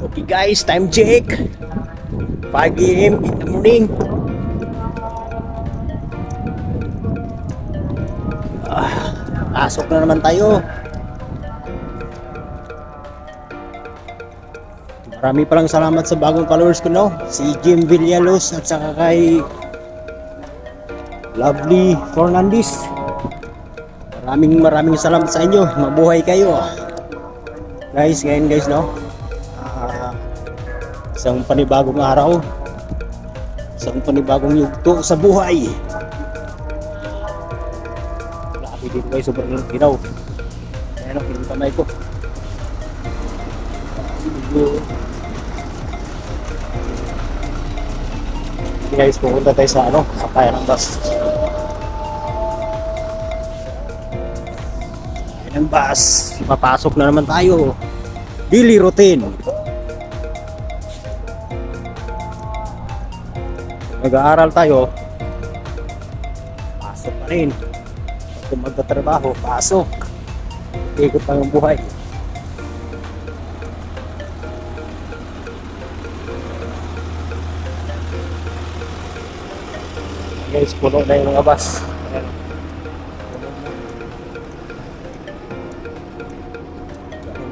Okay guys, time check. 5 a.m. in the morning. Ah, pasok na naman tayo. Marami palang salamat sa bagong followers ko no. Si Jim Villalos at saka kay Lovely Fernandez. Maraming maraming salamat sa inyo. Mabuhay kayo. Guys, ngayon guys no. Isang panibagong araw. Isang panibagong yugto sa buhay. Grabe dito guys, sobrang ginaw. Ayan o, yung kamay ko. Guys, pupunta tayo sa ano, sa kaya ng bus. Yan ang bus. Papasok na naman tayo. Daily routine. Nag-aaral tayo. Pasok pa rin. Pag magtatrabaho, pasok. Ikot lang ang buhay. Guys, puno na yung mga bus. Ayan.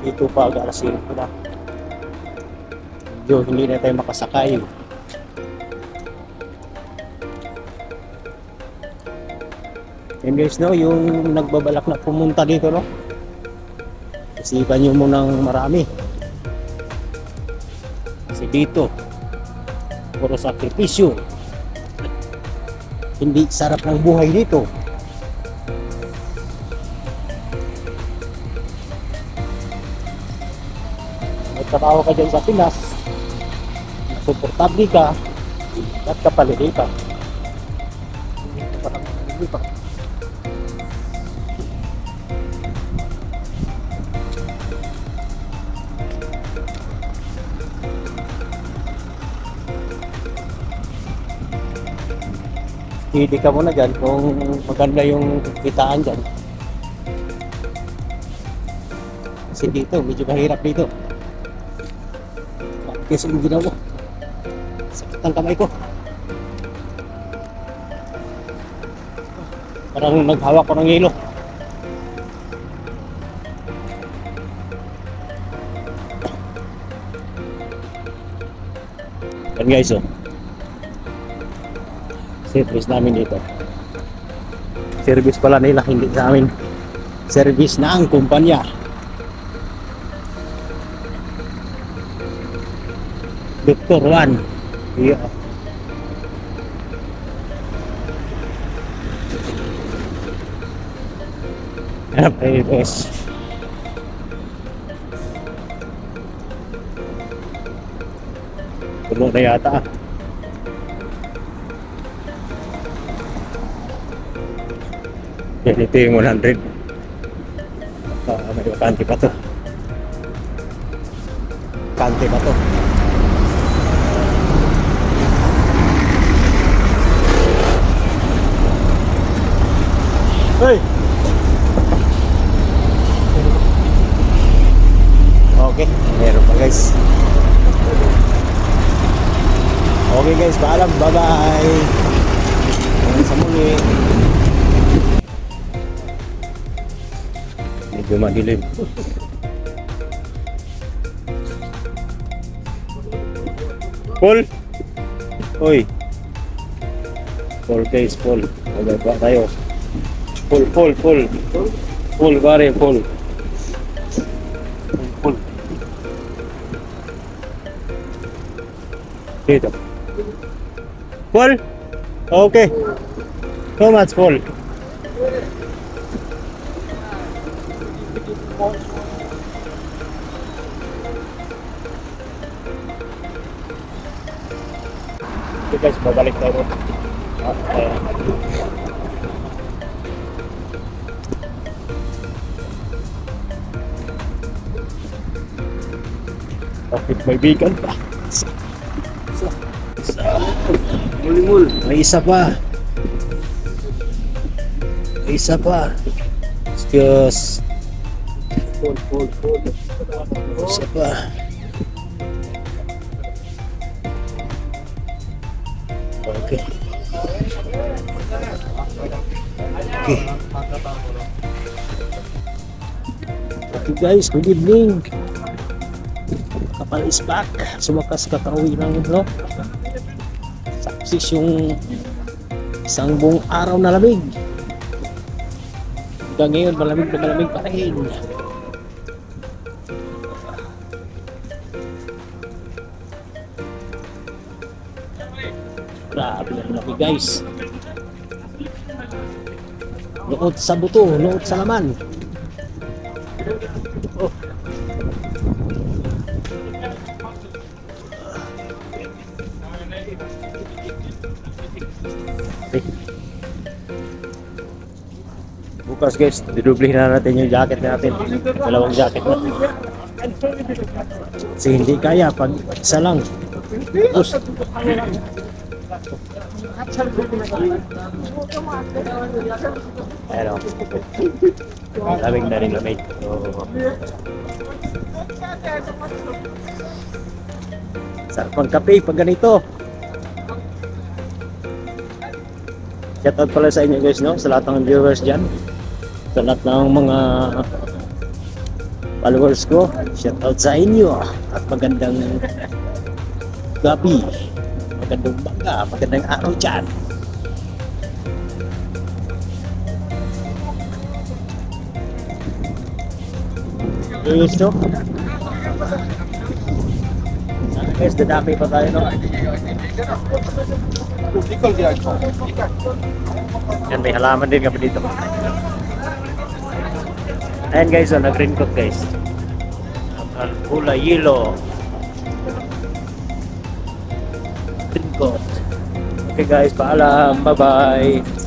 dito pa alas 5 na. Medyo hindi na tayo makasakay. And guys, no, yung nagbabalak na pumunta dito, no? Isipan nyo munang marami. Kasi dito, puro sakripisyo. Hindi sarap ng buhay dito. Magtrabaho ka dyan sa Pinas, suportable ka, at kapalili ka. Dito parang hindi pa. Hindi ka muna dyan kung maganda yung kitaan dyan. Kasi dito, medyo mahirap dito. Kasi yung ginawa. Sakit ang kamay ko. Parang naghawak ko ng hilo. Yan guys oh. Service namin dito. Service pala nila, hindi sa amin. Service na ang kumpanya. Victor Juan. Yeah. Boss? Puno na yata. ah. Yan, ito yung 100. Ah, may bakante pa to. Bakante pa to. Hey! Okay, meron pa guys. Okay guys, paalam. Bye-bye. Hanggang sa muli. Medyo madilim. Paul! Uy! Paul guys, Paul. Magagawa tayo. Full, full, full. Full, pare. Full, full. Dito. Full? Okay. So much full. Okay guys, babalik tayo. Okay. Bakit may bigan pa? Isa. Isa. Isa. Mul-mul. May isa pa. May isa pa. Excuse. Full, full, full. Isa pa. Okay. Okay. Okay guys, good evening. Kapal is back. Sumakas kakauwi ng no? Success yung isang buong araw na lamig. Hanggang ngayon, malamig na malamig pa rin. Grabe lamig guys. Luot sa buto, luot sa laman. Oh. Bukas guys, didublihin na natin yung jacket natin. Dalawang jacket na. Kasi hindi kaya pag isa lang. Tapos, Ayan o. Lamig na rin lamig. So, sarap ang kape pag ganito. Shoutout pala sa inyo guys, no? Sa lahat ng viewers dyan. Sa lahat ng mga followers ko. Shoutout sa inyo. At magandang gabi. Magandang bangga. Magandang araw dyan. Sana guys, dadami pa tayo no. Yan, may halaman din kami dito. Ayan guys, oh, nag-raincoat guys. Ang hula yelo. Raincoat. Okay guys, paalam. Bye-bye.